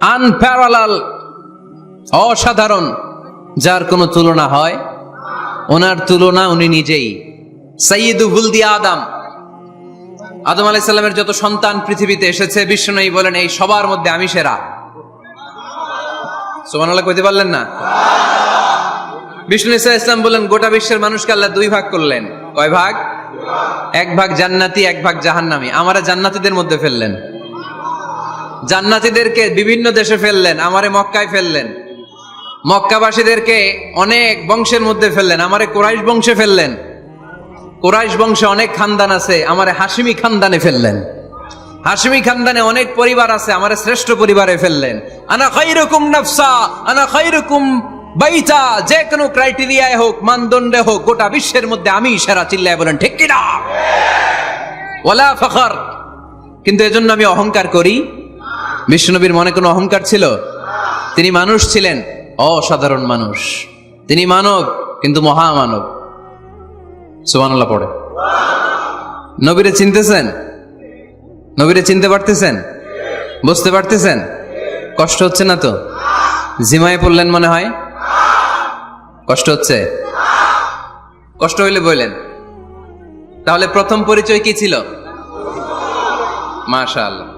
Unparalleled, অসাধারণ, যার কোনো তুলনা হয়, ওনার তুলনা উনি নিজেই। সৈয়দু হুলদি আদম। আদম আলাইসাল্লামের যত সন্তান পৃথিবীতে এসেছে বিষ্ণু বলেন, এই সবার মধ্যে আমি সেরা। সোমান আল্লাহ কইতে পারলেন না? বিষ্ণু ইসা ইসলাম বললেন গোটা বিশ্বের মানুষকে আল্লাহ দুই ভাগ করলেন। কয় ভাগ? এক ভাগ জান্নাতি, এক ভাগ জাহান্নামি। আমারা জান্নাতীদের মধ্যে ফেললেন। জান্নাতীদেরকে বিভিন্ন দেশে ফেললেন, আমারে মক্কায় ফেললেন। মক্কাবাসীদেরকে অনেক বংশের মধ্যে ফেললেন, আমারে কোরাইশ বংশে ফেললেন। কোরাইশ বংশে অনেক খানদান আছে, আমারে হাসিমি খানদানে ফেললেন। হাসিমি খানদানে অনেক পরিবার আছে, আমারে শ্রেষ্ঠ পরিবারে ফেললেন। আনা খাইরুকুম নাফসা, আনা খাইরুকুম বাইতা, যে কোনো ক্রাইটেরিয়ায় হোক, মানদণ্ডে হোক, গোটা বিশ্বের মধ্যে আমি সেরা চিল্লায় বলেন, ঠিক কিনা? ওলা ফখর। কিন্তু এজন্য আমি অহংকার করি বিষ্ণুনবীর মনে কোনো অহংকার ছিল? তিনি মানুষ ছিলেন, অসাধারণ মানুষ। তিনি মানব, কিন্তু মহামানব। সুবহানাল্লাহ, পড়ে। নবীরে চিনতেছেন? নবীরে চিনতে পারতেছেন? বুঝতে পারতেছেন? কষ্ট হচ্ছে না তো? জিমায় পড়লেন মনে হয়? কষ্ট হচ্ছে? কষ্ট হইলে বললেন, তাহলে প্রথম পরিচয় কি ছিল? মাশাআল্লাহ।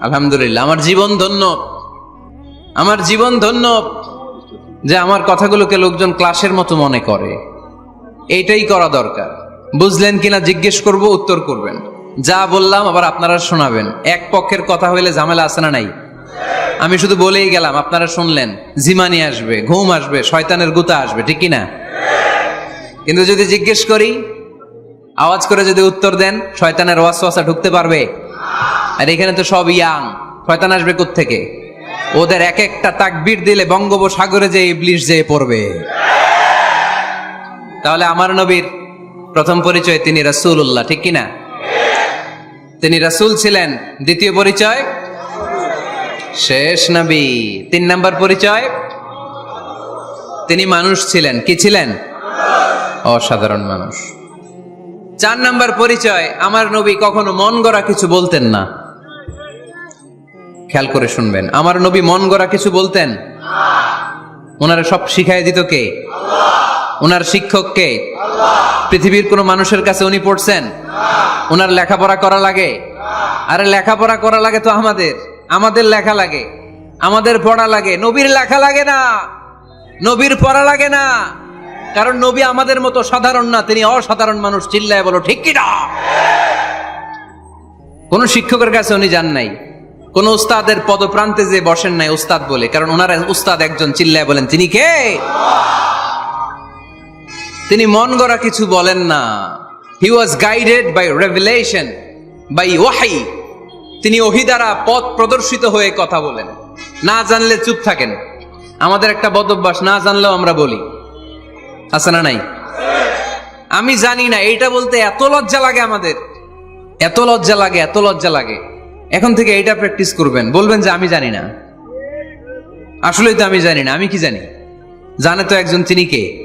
আলহামদুলিল্লাহ, আমার জীবন ধন্য। আমার জীবন ধন্য যে আমার কথাগুলোকে লোকজন ক্লাসের মতো মনে করে। এইটাই করা দরকার। বুঝলেন কিনা জিজ্ঞেস করব, উত্তর করবেন। যা বললাম আবার আপনারা শোনাবেন। এক পক্ষের কথা হইলে ঝামেলা আছে না নাই? আমি শুধু বলেই গেলাম, আপনারা শুনলেন। জিমানি আসবে, ঘুম আসবে, শয়তানের গুতা আসবে, ঠিক কিনা? কিন্তু যদি জিজ্ঞেস করি, আওয়াজ করে যদি উত্তর দেন, শয়তানের ওয়াসওয়াসা ঢুকতে পারবে? আর এখানে তো সব ইয়াং। শয়তান আসবে থেকে ওদের এক একটা তাকবীর দিলে বঙ্গোপসাগরে যে ইবলিশ যেয়ে পড়বে। তাহলে আমার নবীর প্রথম পরিচয় তিনি রাসূলুল্লাহ, ঠিক কিনা? তিনি রাসূল ছিলেন। দ্বিতীয় পরিচয়? শেষ নবী। তিন নাম্বার পরিচয়? তিনি মানুষ ছিলেন। কি ছিলেন? অসাধারণ মানুষ। চার নাম্বার পরিচয়, আমার নবী কখনো মন গড়া কিছু বলতেন না। খেয়াল করে শুনবেন। আমার নবী মন গড়া কিছু বলতেন? ওনারা সব শিখাই দিত কে? ওনার শিক্ষক কে? পৃথিবীর কোনো মানুষের কাছে উনি পড়ছেন? ওনার লেখাপড়া করা লাগে? আরে লেখাপড়া করা লাগে তো আমাদের। আমাদের লেখা লাগে। আমাদের পড়া লাগে। নবীর লেখা লাগে না। নবীর পড়া লাগে না। কারণ নবী আমাদের মতো সাধারণ না, তিনি অসাধারণ মানুষ। চিল্লায় বলো, ঠিক কিনা? কোন শিক্ষকের কাছে উনি যান নাই। কোন উস্তাদের পদপ্রান্তে যে বসেন নাই উস্তাদ বলে, কারণ ওনারা উস্তাদ একজন চিল্লায় বলেন, তিনি কে? তিনি মন গড়া কিছু বলেন না। He was guided by revelation by ওয়াহাই তিনি ওহি দ্বারা পথ প্রদর্শিত হয়ে কথা বলেন। না জানলে চুপ থাকেন। আমাদের একটা বদভ্যাস, না জানলেও আমরা বলি। আছে না নাই? আমি জানি না, এইটা বলতে এত লজ্জা লাগে আমাদের। এত লজ্জা লাগে, এত লজ্জা লাগে। এখন থেকে এইটা প্র্যাকটিস করবেন। বলবেন যে, আমি জানি না। আসলেই তো আমি জানি না, আমি কি জানি? জানে তো একজন তিনি কে?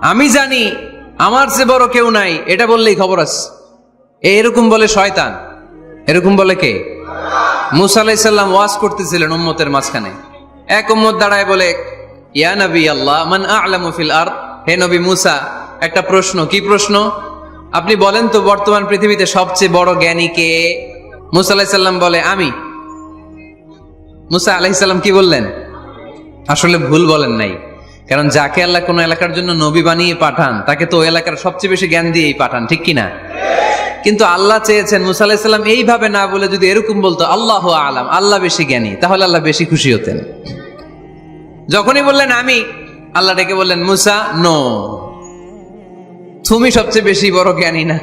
আমি জানি, আমার চেয়ে বড় কেউ নাই, এটা বললেই খবর আছে। এরকম বলে শয়তান, এরকম বলে কে? মুসা আলাইসাল্লাম ওয়াজ করতেছিলেন উম্মতের মাঝখানে। এক উম্মত দাঁড়ায় বলে, ইয়া নবী আল্লাহ, মান আ'লামু ফিল আরদ? হে নবী মুসা, একটা প্রশ্ন, কি প্রশ্ন? আপনি বলেন তো, বর্তমান পৃথিবীতে সবচেয়ে বড় জ্ঞানী কে? মুসা আলাইসাল্লাম বলে, আমি। মুসা আলাইসাল্লাম কি বললেন? আসলে ভুল বলেন নাই। কারণ যাকে আল্লাহ কোন এলাকার জন্য নবী বানিয়ে পাঠান, তাকে তো এলাকার সবচেয়ে বেশি জ্ঞান দিয়েই পাঠান, ঠিক কিনা কিন্তু আল্লাহ চেয়েছেন, মুসা আলাহিসাল্লাম এইভাবে না বলে যদি এরকম বলতো, আল্লাহ আলাম, আল্লাহ বেশি জ্ঞানী, তাহলে আল্লাহ বেশি খুশি হতেন। যখনই বললেন, আমি, আল্লাহ ডেকে বললেন, মুসা নো তুমি সবচেয়ে বেশি বড় জ্ঞানী না।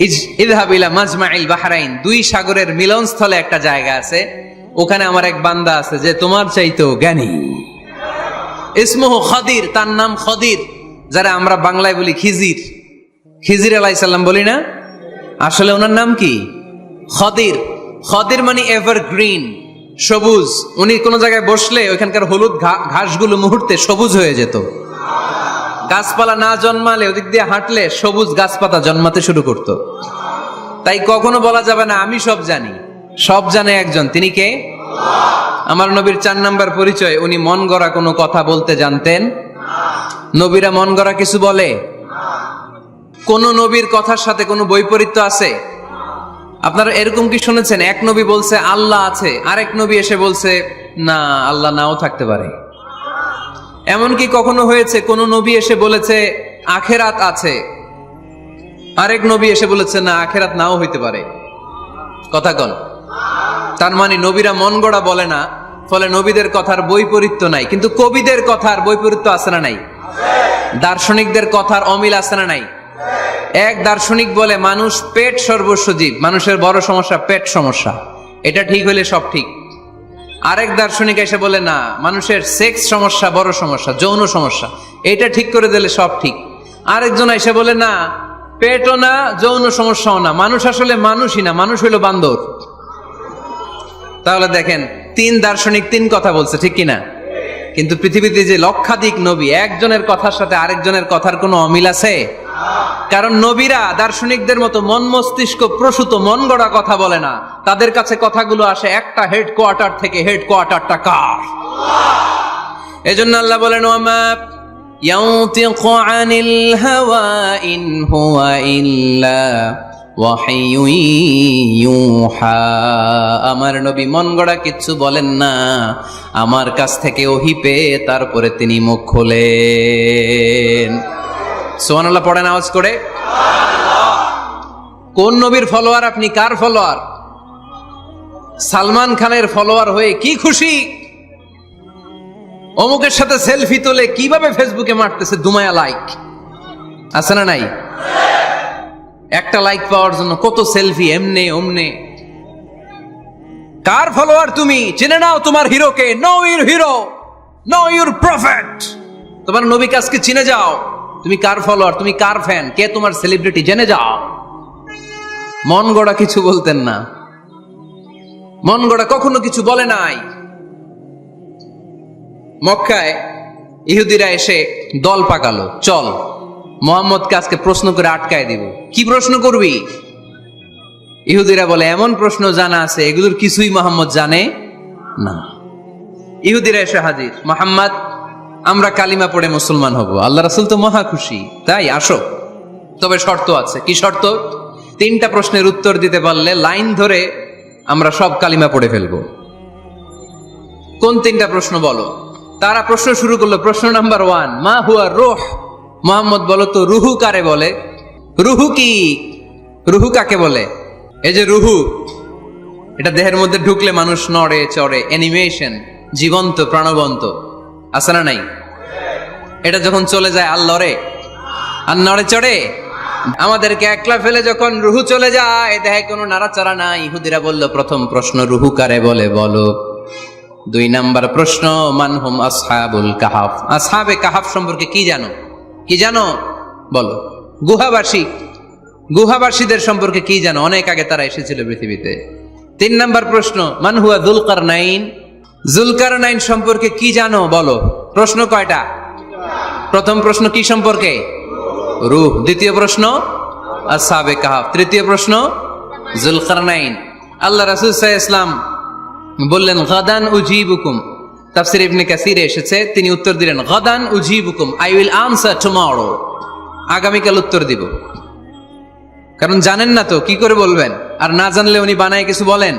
ইজ- ইযহাব ইলা মাজমাইল বাহরাইন। দুই সাগরের মিলনস্থলে একটা জায়গা আছে। ওখানে আমার এক বান্দা আছে যে তোমার চাইতেও জ্ঞানী। ইসমহ খদির, তার নাম খদির, যারা আমরা বাংলায় বলি খিজির। খিজির আলাইসাল্লাম বলি না? আসলে ওনার নাম কি? খদির। খদির মানে এভার গ্রিন সবুজ। উনি কোনো জায়গায় বসলে ওইখানকার হলুদ ঘাসগুলো মুহূর্তে সবুজ হয়ে যেত। গাছপালা না জন্মালে, ওদিক দিয়ে হাঁটলে সবুজ গাছপাতা জন্মাতে শুরু করত। তাই কখনো বলা যাবে না, আমি সব জানি। সব জানে একজন, তিনি কে? আমার নবীর চার নাম্বার পরিচয়, উনি মন গড়া কোনো কথা বলতে জানতেন। নবীরা মন গড়া কিছু বলে? কোন নবীর কথার সাথে কোনো বৈপরীত্য আছে? আপনারা এরকম কি শুনেছেন? এক নবী বলছে, আল্লাহ আছে, আরেক নবী এসে বলছে, না, আল্লাহ নাও থাকতে পারে। এমনকি কখনো হয়েছে, কোন নবী এসে বলেছে, আখেরাত আছে। আরেক নবী এসে বলেছে, না, আখেরাত নাও হইতে পারে। কথা কন। তার মানে নবীরা মন গড়া বলে না, ফলে নবীদের কথার বৈপরীত্য নাই। কিন্তু কবিদের কথার বৈপরীত্য আছে না নাই? দার্শনিকদের কথার অমিল আছে না নাই? এক দার্শনিক বলে, মানুষ পেট সর্বস্ব জীব। মানুষের বড় সমস্যা পেট সমস্যা। এটা ঠিক হলে সব ঠিক। আরেক দার্শনিক এসে বলে, না, মানুষের সেক্স সমস্যা বড় সমস্যা, যৌন সমস্যা। এটা ঠিক করে দিলে সব ঠিক। আরেকজন এসে বলে, না, পেটও না, যৌন সমস্যাও না। মানুষ আসলে মানুষই না, মানুষ হইল বান্দর। তাহলে দেখেন, তিন দার্শনিক তিন কথা বলছে, ঠিক কিনা? কিন্তু পৃথিবীতে যে লক্ষাধিক নবী, একজনের কথার সাথে আরেকজনের কথার কোনো অমিল আছে? কারণ নবীরা দার্শনিকদের মতো মন মস্তিষ্ক প্রসূত মন গড়া কথা বলে না তাদের কাছে কথাগুলো আসে একটা হেড কোয়ার্টার থেকে হেড কোয়ার্টারটা কার এজন্য আল্লাহ বলেন ওয়ামা ينطق عن الهوى إن هو إلا وحي يوحى আমার নবী মন গড়া কিচ্ছু বলেন না আমার কাছ থেকে ওহি পেয়ে তারপরে তিনি মুখ খোলেন সোহানাল্লাহ পড়েন আওয়াজ করে। কোন নবীর ফলোয়ার আপনি? কার ফলোয়ার সালমান খানের ফলোয়ার হয়ে কি খুশি? অমুকের সাথে সেলফি তোলে কীভাবে ফেসবুকে মারতেছে? দুমায়া লাইক আছে না নাই? একটা লাইক পাওয়ার জন্য কত সেলফি এমনে, অমনে। কার ফলোয়ার তুমি? জেনে নাও তোমার হিরোকে know your hero know your prophet তোমার নবী কাজকে চিনে যাও। তুমি কার ফলোয়ার তুমি কার ফ্যান কে তোমার সেলিব্রিটি জেনে যাও। মন গড়া কিছু বলতেন না। মন গড়া কখনো কিছু বলে নাই। মক্কায় ইহুদিরা এসে দল পাকালো। চল, মোহাম্মদকে আজকে প্রশ্ন করে আটকায় দিব। কি প্রশ্ন করবি? ইহুদিরা বলে, এমন প্রশ্ন জানা আছে, এগুলোর কিছুই মোহাম্মদ জানে না। ইহুদিরা এসে হাজির। মোহাম্মদ আমরা কালিমা পড়ে মুসলমান হব। আল্লাহ রাসুল তো মহা খুশি। তাই আসো। তবে শর্ত আছে। কি শর্ত? তিনটা প্রশ্নের উত্তর দিতে পারলে লাইন ধরে আমরা সব কালিমা পড়ে ফেলব। কোন তিনটা প্রশ্ন বলো? তারা প্রশ্ন শুরু করল, প্রশ্ন নাম্বার ওয়ান, মা হুয়া রোহ? মোহাম্মদ বলো তো, রুহু কারে বলে? রুহু কি? রুহু কাকে বলে? এই যে রুহু, এটা দেহের মধ্যে ঢুকলে মানুষ নড়ে, চড়ে অ্যানিমেশন জীবন্ত, প্রাণবন্ত। আছে না নাই? এটা যখন চলে যায় আর লড়ে আর নড়ে চড়ে, আমাদেরকে একলা ফেলে যখন রুহু চলে যায়, দেহে কোনো নাড়াচাড়া নাই। ইহুদিরা বলল, প্রথম প্রশ্ন রুহু কারে বলে? বলো। দুই নাম্বার প্রশ্ন মানহুম আসহাবুল কাহাফ? আসহাবে কাহাফ সম্পর্কে কি জানো? কি জানো? বলো। গুহাবাসী, গুহাবাসীদের সম্পর্কে কি জানো? অনেক আগে তারা এসেছিল পৃথিবীতে। তিন নাম্বার প্রশ্ন মানহুয়া দুলকার নাইন জুলকার নাইন সম্পর্কে কি জানো বলো? প্রশ্ন কয়টা? প্রথম প্রশ্ন কি সম্পর্কে? রূহ। দ্বিতীয় প্রশ্ন আসহাবে কাহাফ। তৃতীয় প্রশ্ন জুলকার নাইন আল্লাহ রাসুল ইসলাম বললেন, গাদান উজিবুকুম। তাফসির ইবনে কাসিরে এসেছে, তিনি উত্তর দিলেন, গাদান উজিবুকুম। আই উইল আনসার টুমরো আগামীকাল উত্তর দিব। কারণ জানেন না তো, কি করে বলবেন? আর না জানলে উনি বানায় কিছু বলেন?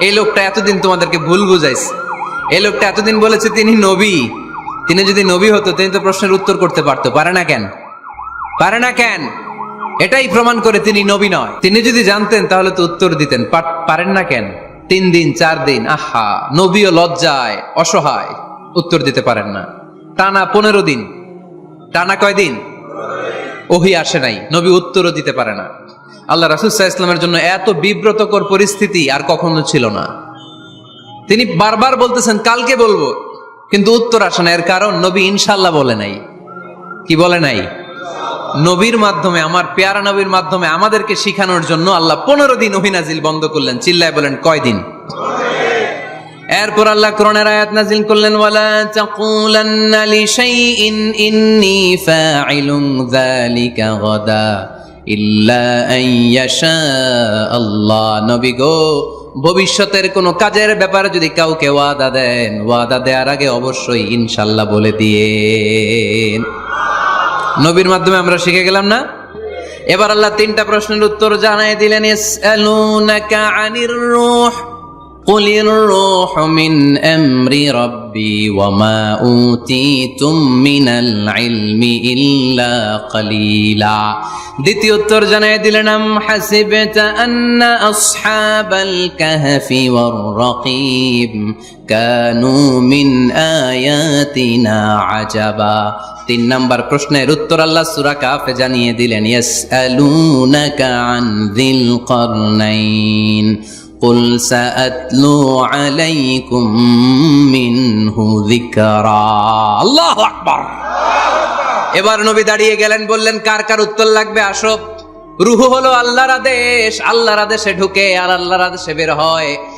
এই লোকটা এতদিন তোমাদেরকে ভুল বুঝাইছে। এই লোকটা এতদিন বলেছে তিনি নবী। তিনি যদি নবী হতো, তিনি তো প্রশ্নের উত্তর করতে পারতো। পারে না কেন? পারে না কেন? এটাই প্রমাণ করে তিনি নবী নয়। তিনি যদি জানতেন, তাহলে তো উত্তর দিতেন। পারেন না কেন? তিন দিন, চার দিন, আহা! নবীও লজ্জায়, অসহায়। উত্তর দিতে পারেন না। টানা পনেরো দিন। টানা কয়দিন? ওহি আসে নাই। নবী উত্তরও দিতে পারে না। আল্লাহ রাসুসাহ ইসলামের জন্য এত বিব্রতকর পরিস্থিতি আর কখনো ছিল না। তিনি বারবার বলতেছেন, কালকে বলব। কিন্তু উত্তর আসে না। এর কারণ, নবী ইনশাল্লাহ বলে নাই। কি বলে নাই? নবীর মাধ্যমে, আমার পেয়ারা নবীর মাধ্যমে আমাদেরকে শিখানোর জন্য আল্লাহ পনেরো দিন ওহিনাজিল বন্ধ করলেন। চিল্লায় বলেন কয়দিন এরপর আল্লাহ কোরআনের আয়াত নাজিল করলেন, ওয়ালা তাকুলান্না লিশাইইন ইন্নী ফাইলুন যালিকা গাদা। ইল্লা আল্লাহ। নবী গো, ভবিষ্যতের কোনো কাজের ব্যাপারে যদি কাউকে ওয়াদা দেন, ওয়াদা দেওয়ার আগে অবশ্যই ইনশাল্লাহ বলে দিয়ে নবীর মাধ্যমে আমরা শিখে গেলাম না? এবার আল্লাহ তিনটা প্রশ্নের উত্তর জানাই দিলেন আনির قل الروح من أمر ربي وما أوتيتم من العلم إلا قليلا দ্বিতীয় উত্তর জানাই দিলেন আম হাসিবতা আন্না আসহাবাল কাহফি ওয়ার রাকিব কানু মিন আয়াতিনা আজাবা তিন নাম্বার প্রশ্নের উত্তর আল্লাহ সূরা কাফে জানিয়ে দিলেন ইয়াসআলুনাকা আন যিল করনাইন قل سأتلو عليكم منه ذكرا الله أكبر এবার নবী দাঁড়িয়ে গেলেন বললেন কার কার উত্তর লাগবে আসো রুহু হলো আল্লাহর আদেশ আল্লাহর আদেশে ঢুকে আর আল্লাহর আদেশে বের হয়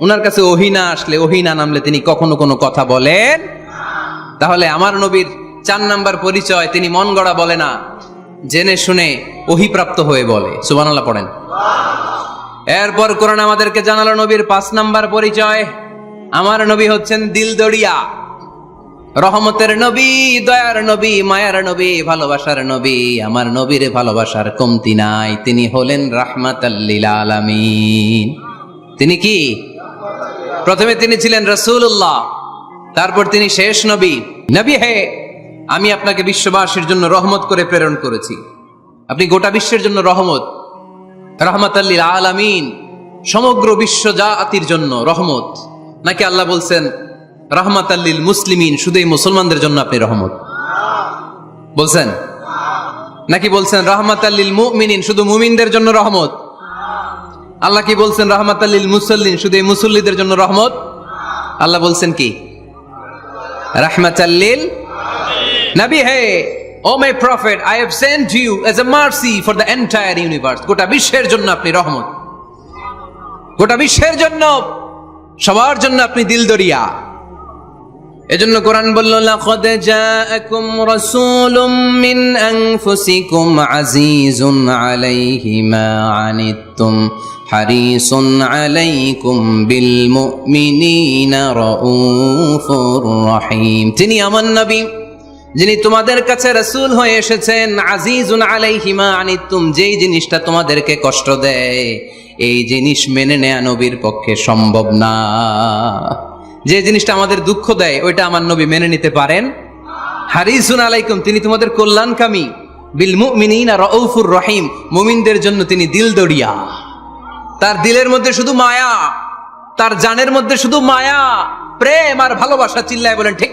ওনার কাছে ওহিনা আসলে ওহিনা নামলে তিনি কখনো কোনো কথা বলেন? তাহলে আমার নবীর চার নাম্বার পরিচয় তিনি মন গড়া বলে না, জেনে শুনে ওহিপ্রাপ্ত হয়ে বলে। সুবহানাল্লাহ, পড়েন। এরপর কোরআন আমাদেরকে জানালো নবীর পাঁচ নাম্বার পরিচয়। আমার নবী হচ্ছেন দিলদড়িয়া রহমতের নবী, দয়ার নবী, মায়ার নবী, ভালোবাসার নবী। আমার নবীর ভালোবাসার কমতি নাই। তিনি হলেন রাহমাতাল্লিল আলামিন। তিনি কি? প্রথমে তিনি ছিলেন রসুল্লাহ তারপর তিনি শেষ নবী। নবী হে, আমি আপনাকে বিশ্ববাসীর জন্য রহমত করে প্রেরণ করেছি। আপনি গোটা বিশ্বের জন্য রহমত রহমতাল্লিল আলামিন, সমগ্র বিশ্ব জাতির জন্য রহমত। নাকি আল্লাহ বলছেন রহমত আল্লিল মুসলিমিন শুধুই মুসলমানদের জন্য আপনি রহমত? বলছেন? নাকি বলছেন রহমত আল্লিল মুমিনিন, শুধু মুমিনদের জন্য রহমত? আল্লাহ কি বলছেন? রহমত আল্লিল মুসল্লিন, শুধু এই মুসল্লিদের জন্য রহমত? আল্লাহ বলছেন কি? রহমত আল্লিল নবী, হে, O my prophet, I have sent you as a mercy for the entire universe. গোটা বিশ্বের জন্য আপনি রহমত। গোটা বিশ্বের জন্য, সবার জন্য আপনি দিলদরিয়া। এজন্য কোরআন বলল, লাকাদ জাআকুম রাসূলুম মিন আনফুসিকুম আজিজুন আলাইহি মা আনিতুম হারিসুন আলাইকুম বিল মুমিনিনা রাউফুর রহিম। তিনি আমার নবী, যিনি তোমাদের কাছে রাসূল হয়ে এসেছেন, আজিজুন আলাইহি মা আনিতুম যেই জিনিসটা তোমাদেরকে কষ্ট দেয়, এই জিনিস মেনে নেয়া নবীর পক্ষে সম্ভব না। যে জিনিসটা আমাদের দুঃখ দেয়, ওইটা আমার নবী মেনে নিতে পারেন। হারিসুন আলাইকুম, তিনি তোমাদের কল্যাণকামী। বিল মুমিনিনা রাউফুর রহিম, মুমিনদের জন্য তিনি দিল দড়িয়া। তার দিলের মধ্যে শুধু মায়া, তার জানের মধ্যে শুধু মায়া, প্রেম আর ভালোবাসা চিল্লায় বলেন, ঠিক